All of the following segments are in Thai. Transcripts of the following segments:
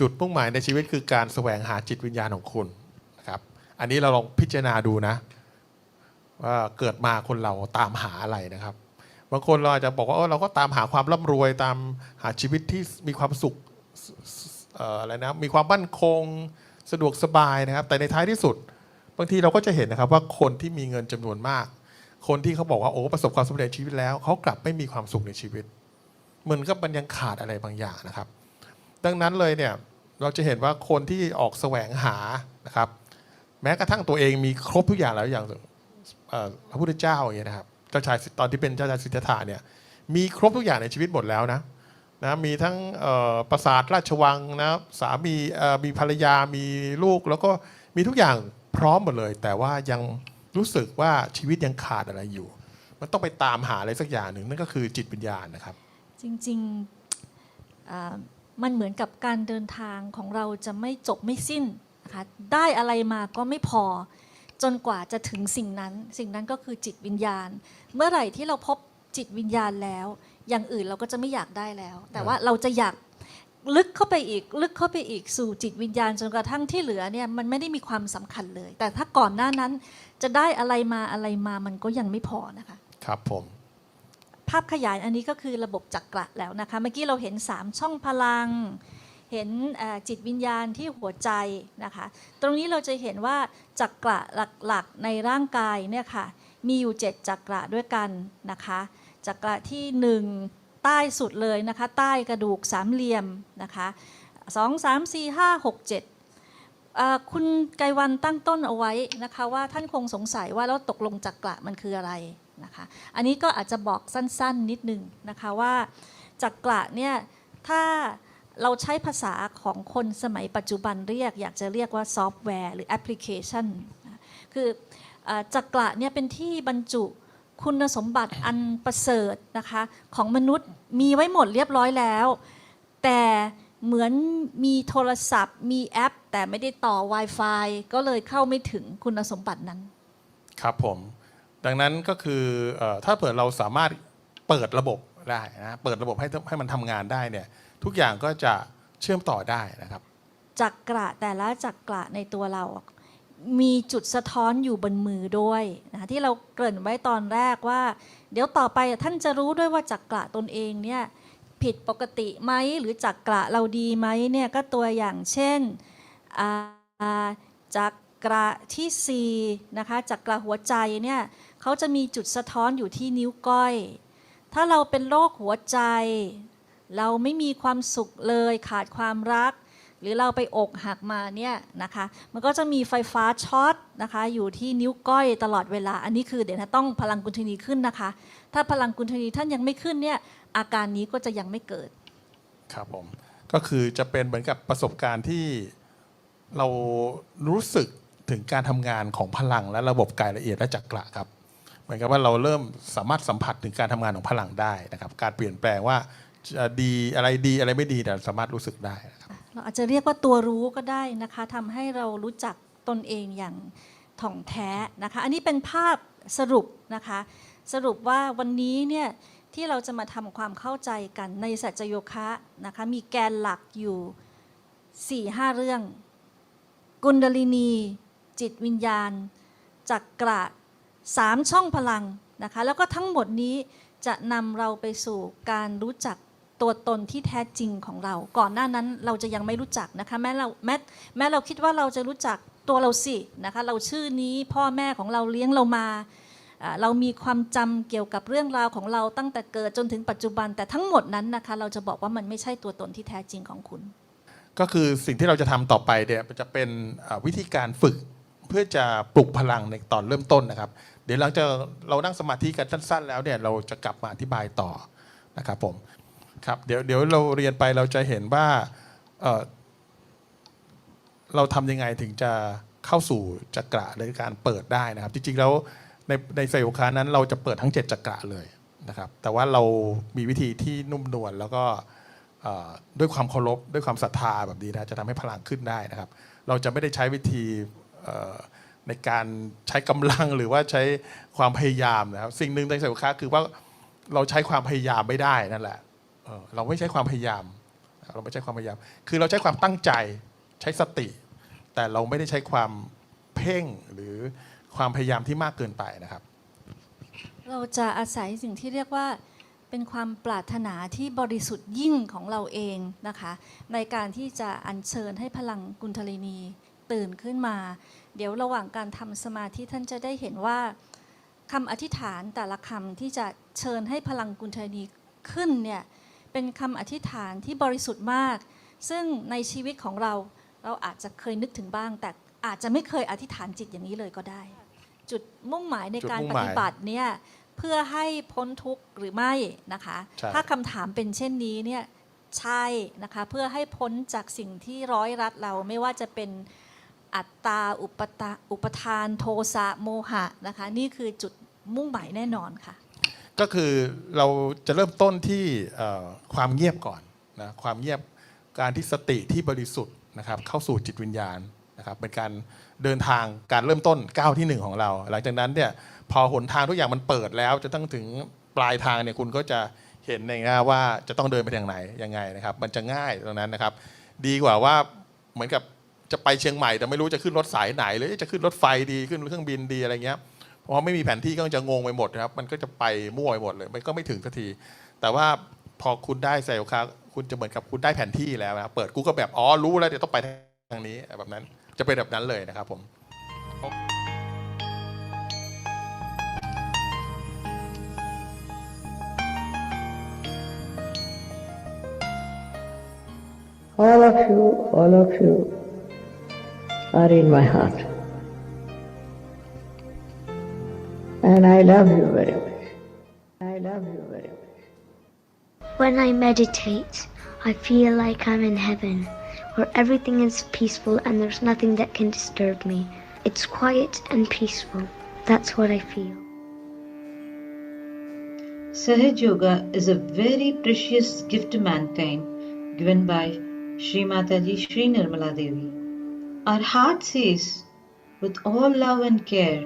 จุดมุ่งหมายในชีวิตคือการแสวงหาจิตวิญญาณของคุณนะครับอันนี้เราลองพิจารณาดูนะว่าเกิดมาคนเราตามหาอะไรนะครับ บางคนเราอาจจะบอกว่าเราก็ตามหาความร่ำรวยตามหาชีวิตที่มีความสุขอะไรนะมีความมั่นคงสะดวกสบายนะครับ แต่ในท้ายที่สุด บางทีเราก็จะเห็นนะครับว่าคนที่มีเงินจำนวนมาก คนที่เขาบอกว่าโอ้ประสบความสำเร็จชีวิตแล้วเขากลับไม่มีความสุขในชีวิต เหมือนกับมันยังขาดอะไรบางอย่างนะครับ ดังนั้นเลยเนี่ย เราจะเห็นว่าคนที่ออกแสวงหานะครับ แม้กระทั่งตัวเองมีครบทุกอย่างแล้วอย่างพระพุทธเจ้าอย่างเงี้ยนะครับเจ้าชายตอนที่เป็นเจ้าชายสิทธัตถะเนี่ยมีครบทุกอย่างในชีวิตหมดแล้วนะนะมีทั้งปราสาทราชวังนะสามีมีภรรยามีลูก แล้วก็มีทุกอย่างพร้อมหมดเลย แต่ว่ายังรู้สึกว่าชีวิตยังขาดอะไรอยู่ มันต้องไปตามหาอะไรสักอย่างหนึ่งนั่นก็คือจิตวิญญาณนะครับ จริงๆ มันเหมือนกับการเดินทางของเราจะไม่จบไม่สิ้นนะคะได้อะไรมาก็ไม่พอ จนกว่าจะถึงสิ่งนั้น สิ่งนั้นก็คือจิตวิญญาณ เมื่อไหร่ที่เราพบจิตวิญญาณแล้ว อย่างอื่นเราก็จะไม่อยากได้แล้ว แต่ว่าเราจะอยากลึกเข้าไปอีกลึกเข้าไปอีกสู่จิตวิญญาณจนกระทั่งที่เหลือเนี่ยมันไม่ได้มีความสำคัญเลย แต่ถ้าก่อนหน้านั้นจะได้อะไรมาอะไรมามันก็ยังไม่พอนะคะ ครับผม ภาพขยายอันนี้ก็คือระบบจักระแล้วนะคะ เมื่อกี้เราเห็น 3 ช่องพลัง เห็นจิตวิญญาณที่หัวใจนะคะ ตรงนี้เราจะเห็นว่าจักระหลักๆในร่างกายเนี่ยค่ะ มีอยู่ 7 จักระด้วยกันนะคะ จักระที่ 1 ใต้สุดเลยนะคะ ใต้กระดูกสามเหลี่ยมนะคะ2 3 4 5 6 7เอ่อคุณไกวันตั้งต้นเอาไว้นะคะว่าท่านคงสงสัยว่าแล้วตกลงจักระมันคืออะไร นะคะ อันนี้ก็อาจจะบอกสั้นๆนิดนึงนะคะว่าจักระเนี่ยถ้าเราใช้ภาษาของคนสมัยปัจจุบันเรียก อยากจะเรียกว่าซอฟต์แวร์หรือแอปพลิเคชัน คือเอ่อจักระเนี่ยเป็นที่บรรจุคุณสมบัติอันประเสริฐนะคะของมนุษย์มีไว้หมดเรียบร้อยแล้ว แต่เหมือนมีโทรศัพท์ มีแอป แต่ไม่ได้ต่อ Wi-Fi ก็เลยเข้าไม่ถึงคุณสมบัตินั้น ครับผม ดังนั้นก็คือถ้าเผื่อเราสามารถเปิดระบบได้นะเปิดระบบให้ให้มันทำงานได้เนี่ยทุกอย่างก็จะเชื่อมต่อได้นะครับจักระแต่ละจักระในตัวเรา มีจุดสะท้อนอยู่บนมือด้วยนะคะที่เราเกริ่นไว้ตอนแรกว่า เดี๋ยวต่อไปท่านจะรู้ด้วยว่าจักระตนเองเนี่ยผิดปกติไหมหรือจักระเราดีไหมเนี่ยก็ตัวอย่างเช่นจัก กระที่4นะคะจักระหัวใจเนี่ยเขาจะมีจุดสะท้อนอยู่ที่นิ้วก้อย ถ้าเราเป็นโรคหัวใจ เราไม่มีความสุขเลยขาดความรัก หรือเราไปอกหักมาเนี่ยนะคะมันก็จะมีไฟฟ้าช็อตนะคะอยู่ที่นิ้วก้อยตลอดเวลา อันนี้คือเดี๋ยวนะต้องพลังกุณฑนีขึ้นนะคะ ถ้าพลังกุณฑนีท่านยังไม่ขึ้นเนี่ยอาการนี้ก็จะยังไม่เกิดครับผมก็คือจะเป็นเหมือนกับประสบการณ์ที่เรารู้สึก ถึงการทำงานของพลังและระบบกายละเอียดและจักระครับเหมือนกับว่าเราเริ่มสามารถสัมผัสถึงการทำงานของพลังได้นะครับ การเปลี่ยนแปลงว่าจะดีอะไรดีอะไรไม่ดีแต่สามารถรู้สึกได้นะครับเราอาจจะเรียกว่าตัวรู้ก็ได้นะคะทำให้เรารู้จักตนเองอย่างถ่องแท้นะคะ อันนี้เป็นภาพสรุปนะคะ สรุปว่าวันนี้เนี่ยที่เราจะมาทำความเข้าใจกันในสัจโยคะนะคะมีแกนหลักอยู่4 5 เรื่อง กุณดลินี จิตวิญญาณจักกระสามช่องพลังนะคะแล้วก็ทั้งหมดนี้จะนำเราไปสู่การรู้จักตัวตนที่แท้จริงของเรา ก่อนหน้านั้นเราจะยังไม่รู้จักนะคะแม้เราแม้แม้เราคิดว่าเราจะรู้จักตัวเราสินะคะเราชื่อนี้พ่อแม่ของเราเลี้ยงเรามา เรามีความจำเกี่ยวกับเรื่องราวของเราตั้งแต่เกิดจนถึงปัจจุบันแต่ทั้งหมดนั้นนะคะเราจะบอกว่ามันไม่ใช่ตัวตนที่แท้จริงของคุณ ก็คือสิ่งที่เราจะทำต่อไปเนี่ยจะเป็นวิธีการฝึก เพื่อจะปลุกพลังในตอนเริ่มต้นนะครับ เดี๋ยวหลังจากเรานั่งสมาธิกันสั้น ๆ แล้วเนี่ยเราจะกลับมาอธิบายต่อนะครับผมครับเดี๋ยวเดี๋ยวเราเรียนไปเราจะเห็นว่าเเราทำยังไงถึงจะเข้าสู่จักระในการเปิดได้นะครับ จริงๆแล้วในในไซโอคานั้นเราจะเปิดทั้ง 7จักระเลยนะครับ แต่ว่าเรามีวิธีที่นุ่มนวลแล้วก็ด้วยความเคารพด้วยความศรัทธาแบบนี้นะจะทำให้พลังขึ้นได้นะครับ เราจะไม่ได้ใช้วิธี ในการใช้กำลังหรือว่าใช้ความพยายามนะครับ สิ่งหนึ่งในสายค้าคือว่าเราใช้ความพยายามไม่ได้นั่นแหละเอ่อเราไม่ใช้ความพยายาม เราไม่ใช้ความพยายาม คือเราใช้ความตั้งใจใช้สติ แต่เราไม่ได้ใช้ความเพ่งหรือความพยายามที่มากเกินไปนะครับ เราจะอาศัยสิ่งที่เรียกว่าเป็นความปรารถนาที่บริสุทธิ์ยิ่งของเราเองนะคะ ในการที่จะอัญเชิญให้พลังกุณฑลินี ตื่นขึ้นมา เดี๋ยวระหว่างการทำสมาธิท่านจะได้เห็นว่าคำอธิษฐานแต่ละคำที่จะเชิญให้พลังกุณฑลินีขึ้นเนี่ยเป็นคำอธิษฐานที่บริสุทธิ์มาก ซึ่งในชีวิตของเราเราอาจจะเคยนึกถึงบ้าง แต่อาจจะไม่เคยอธิษฐานจิตอย่างนี้เลยก็ได้ จุดมุ่งหมายในการจุดมุ่ปงหมายฏิบัติเนี่ยเพื่อให้พ้นทุกข์หรือไม่นะคะใช่ถ้าคำถามเป็นเช่นนี้เนี่ยใช่นะคะเพื่อให้พ้นจากสิ่งที่ร้อยรัดเราไม่ว่าจะเป็น อัตตาอุปตาอุปทานโทสะโมหะนะคะนี่คือจุดมุ่งหมายแน่นอนค่ะ ก็คือเราจะเริ่มต้นที่ความเงียบก่อนนะความเงียบการที่สติที่บริสุทธิ์นะครับเข้าสู่จิตวิญญาณนะครับเป็นการเดินทางการเริ่มต้นก้าวที่หนึ่งของเรา หลังจากนั้นเนี่ยพอหนทางทุกอย่างมันเปิดแล้ว จะต้องถึงปลายทางเนี่ยคุณก็จะเห็นในง่ว่าจะต้องเดินไปทางไหนยังไงนะครับ มันจะง่ายตรงนั้นนะครับ ดีกว่าว่าเหมือนกับ จะไปเชียงใหม่แต่ไม่รู้จะขึ้นรถสายไหนหรือจะขึ้นรถไฟดีขึ้นเครื่องบินดีอะไรเงี้ยเพราะไม่มีแผนที่ก็จะงงไปหมดนะครับ มันก็จะไปมั่วไปหมดเลย มันก็ไม่ถึงสักที แต่ว่าพอคุณได้ไซโอคาคุณจะเหมือนกับคุณได้แผนที่แล้วนะครับเปิดกูก็แบบอ๋อรู้แล้วเดี๋ยวต้องไปทางนี้แบบนั้นจะเป็นแบบนั้นเลยนะครับผม All of you, all of you are in my heart. And I love you very much. I love you very much. When I meditate, I feel like I'm in heaven, where everything is peaceful and there's nothing that can disturb me. It's quiet and peaceful. That's what I feel. Sahaj Yoga is a very precious gift to mankind given by Sri Mataji Sri Nirmala Devi. Our heart says, with all love and care,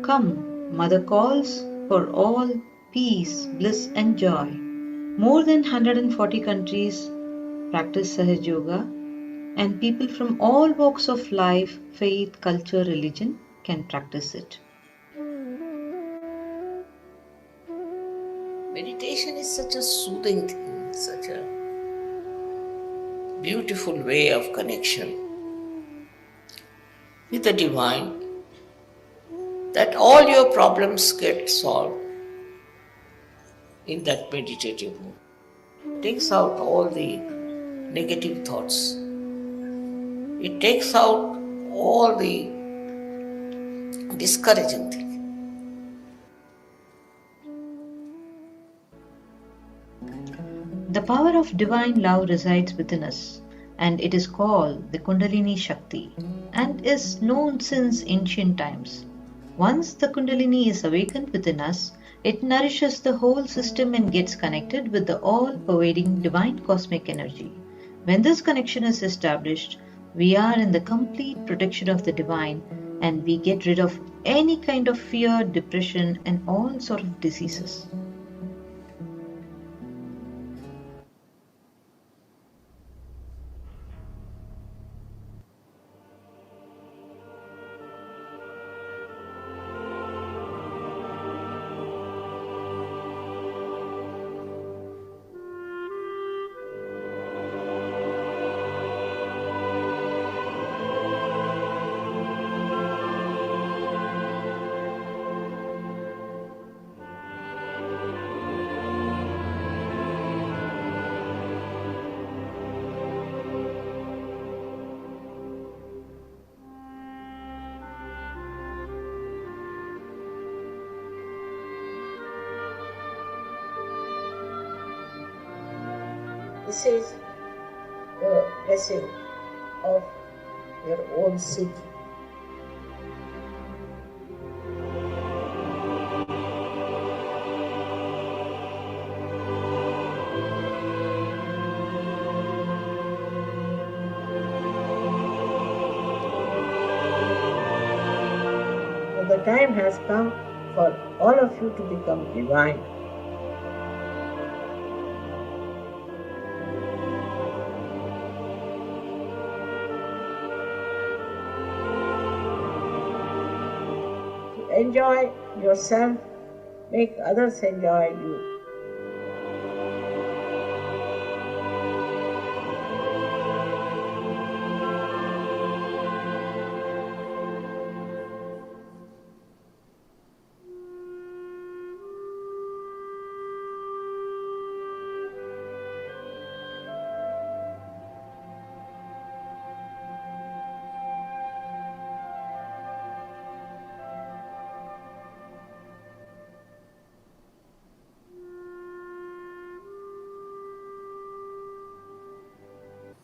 Come, Mother calls for all peace, bliss, and joy. More than 140 countries practice Sahaj Yoga, and people from all walks of life, faith, culture, religion can practice it. Meditation is such a soothing thing, such a beautiful way of connection with the divine that all your problems get solved in that meditative mood. takes out all the negative thoughts. It takes out all the discouraging things. The power of divine love resides within us, and it is called the Kundalini Shakti is known since ancient times. Once the Kundalini is awakened within us, it nourishes the whole system and gets connected with the all pervading divine cosmic energy. When this connection is established, we are in the complete protection of the divine and we get rid of any kind of fear, depression, and all sort of diseases. This is the blessing of your own seeking. The time has come for all of you to become divine. Enjoy yourself, make others enjoy you..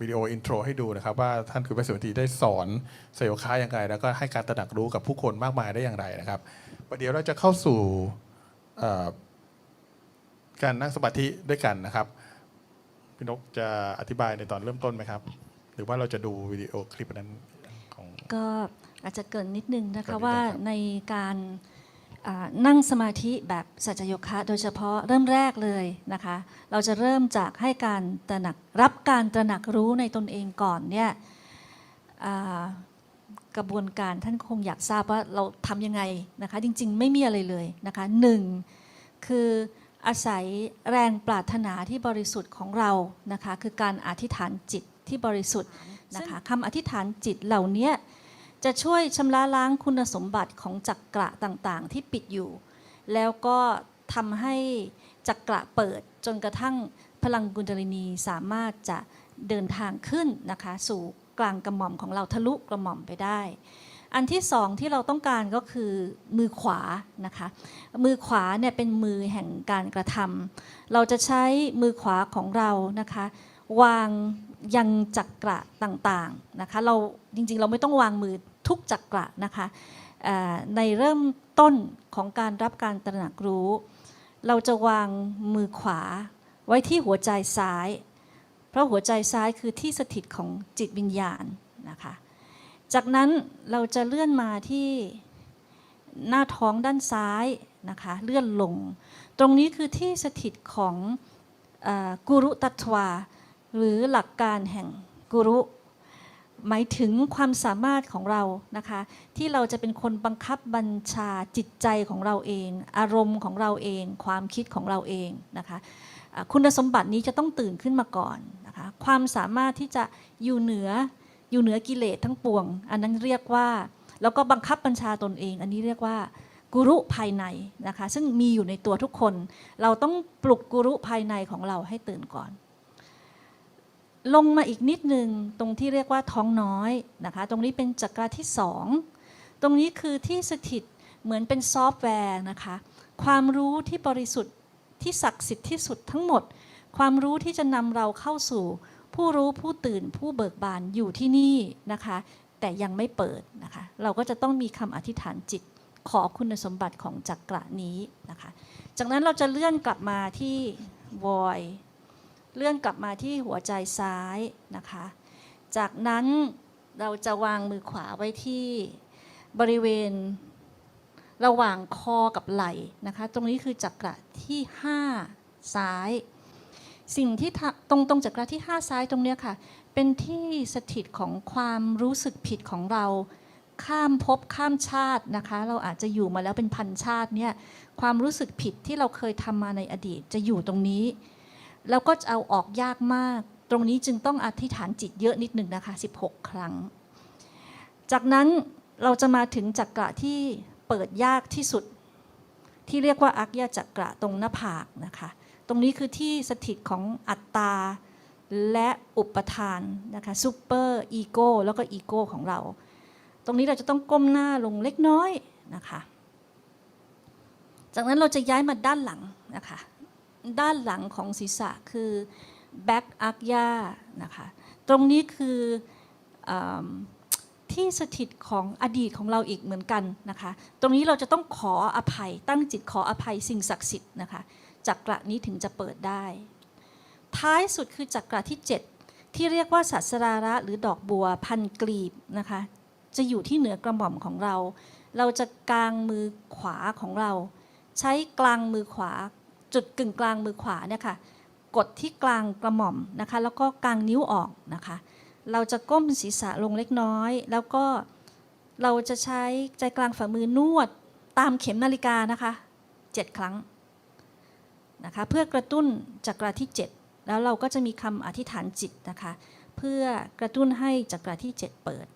วิดีโออินโทรให้ดูนะครับ ว่าท่านคือพระสุธีได้สอนเซลล์ค้าอย่างไร แล้วก็ให้การตระหนักรู้กับผู้คนมากมายได้อย่างไรนะครับประเดี๋ยวเราจะเข้าสู่เอ่อการนั่งสมาธิด้วยกันนะครับ พี่นกจะอธิบายในตอนเริ่มต้นไหมครับ หรือว่าเราจะดูวิดีโอคลิปนั้นของก็อาจจะเกรินนิดนึงนะเกริ่คะนนิดนึงว่าครับในการอ่า นั่งสมาธิแบบสัจจโยคะ โดยเฉพาะเริ่มแรกเลยนะคะ เราจะเริ่มจากให้การตระหนักรับการตระหนักรู้ในตนเองก่อนเนี่ยอ่ากระบวนการท่านคงอยากทราบว่าเราทำยังไงนะคะ จริง ๆ ไม่มีอะไรเลยนะคะหนึ่งคืออาศัยแรงปรารถนาที่บริสุทธิ์ของเรานะคะ คือการอธิษฐานจิตที่บริสุทธิ์นะคะคำอธิษฐานจิตเหล่าเนี้ย จะช่วยชำระล้างคุณสมบัติของจักระต่างๆ ที่ปิดอยู่ แล้วก็ทำให้จักระเปิดจนกระทั่งพลังกุณดลินีสามารถจะเดินทางขึ้นนะคะ สู่กลางกระหม่อมของเราทะลุกระหม่อมไปได้ อันที่สองที่เราต้องการก็คือมือขวานะคะ มือขวาเนี่ยเป็นมือแห่งการกระทำเราจะใช้มือขวาของเรานะคะ วางยังจักระต่างๆนะคะ เราจริงๆ เราไม่ต้องวางมือ ทุกจักระนะคะในเริ่มต้นของการรับการตระหนักรู้ เราจะวางมือขวาไว้ที่หัวใจซ้าย เพราะหัวใจซ้ายคือที่สถิตของจิตวิญญาณนะคะจากนั้นเราจะเลื่อนมาที่หน้าท้องด้านซ้ายนะคะเลื่อนลง ตรงนี้คือที่สถิตของอกุรุตัตวา หรือหลักการแห่งกุรุ หมายถึงความสามารถของเรานะคะ ที่เราจะเป็นคนบังคับบัญชาจิตใจของเราเอง อารมณ์ของเราเอง ความคิดของเราเองนะคะคุณสมบัตินี้จะต้องตื่นขึ้นมาก่อนนะคะความสามารถที่จะอยู่เหนืออยู่เหนือกิเลสทั้งปวง อันนั้นเรียกว่า แล้วก็บังคับบัญชาตนเอง อันนี้เรียกว่ากุรุภายในนะคะ ซึ่งมีอยู่ในตัวทุกคน เราต้องปลุกกุรุภายในของเราให้ตื่นก่อน ลงมาอีกนิดนึงตรงที่เรียกว่าท้องน้อยนะคะ ตรงนี้เป็นจักระที่สองตรงนี้คือที่สถิตเหมือนเป็นซอฟต์แวร์นะคะ ความรู้ที่บริสุทธิ์ที่ศักดิ์สิทธิ์ที่สุดทั้งหมด ความรู้ที่จะนำเราเข้าสู่ ผู้รู้ผู้ตื่นผู้เบิกบานอยู่ที่นี่นะคะ แต่ยังไม่เปิดนะคะ เราก็จะต้องมีคำอธิษฐานจิตขอคุณสมบัติของจักระนี้นะคะ จากนั้นเราจะเลื่อนกลับมาที่ void เลื่อนกลับมาที่หัวใจซ้ายนะคะ จากนั้นเราจะวางมือขวาไว้ที่บริเวณระหว่างคอกับไหล่นะคะ ตรงนี้คือจักระที่ 5 ซ้าย สิ่งที่ตรงตรงจักระที่ 5 ซ้ายตรงเนี้ยค่ะ เป็นที่สถิตของความรู้สึกผิดของเราข้ามภพข้ามชาตินะคะ เราอาจจะอยู่มาแล้วเป็นพันชาติเนี่ยความรู้สึกผิดที่เราเคยทำมาในอดีตจะอยู่ตรงนี้ แล้วก็จะเอาออกยากมาก ตรงนี้จึงต้องอธิษฐานจิตเยอะนิดหนึ่งนะคะ 16 ครั้ง จากนั้นเราจะมาถึงจักระที่เปิดยากที่สุด ที่เรียกว่าอักยจักระตรงหน้าผากนะคะ ตรงนี้คือที่สถิตของอัตตาและอุปทานนะคะซูเปอร์อีโก้แล้วก็อีโก้ของเรา ตรงนี้เราจะต้องก้มหน้าลงเล็กน้อยนะคะ จากนั้นเราจะย้ายมาด้านหลังนะคะ ด้านหลังของศีรษะคือ back a r c h a นะคะตรงนี้คืออที่สถิตของอดีตของเราอีกเหมือนกันนะคะ ตรงนี้เราจะต้องขออภัยตั้งจิตขออภัยสิ่งศักดิ์สิทธิ์นะคะจักระนี้ถึงจะเปิดได้ ท้ายสุดคือจักระที่ 7 ที่เรียกว่าสัสราระหรือดอกบัวพันกลีบนะคะ จะอยู่ที่เหนือกระหม่อมของเรา เราจะกลางมือขวาของเรา ใช้กลางมือขวา จุดกึ่งกลางมือขวาเนี่ยค่ะกดที่กลางกระหม่อมนะคะ แล้วก็กางนิ้วออกนะคะ เราจะก้มศีรษะลงเล็กน้อย แล้วก็เราจะใช้ใจกลางฝ่ามือนวดตามเข็มนาฬิกานะคะ7ครั้งนะคะเพื่อกระตุ้นจักระที่ 7 แล้วเราก็จะมีคำอธิษฐานจิตนะคะ เพื่อกระตุ้นให้จักระที่ 7 เปิด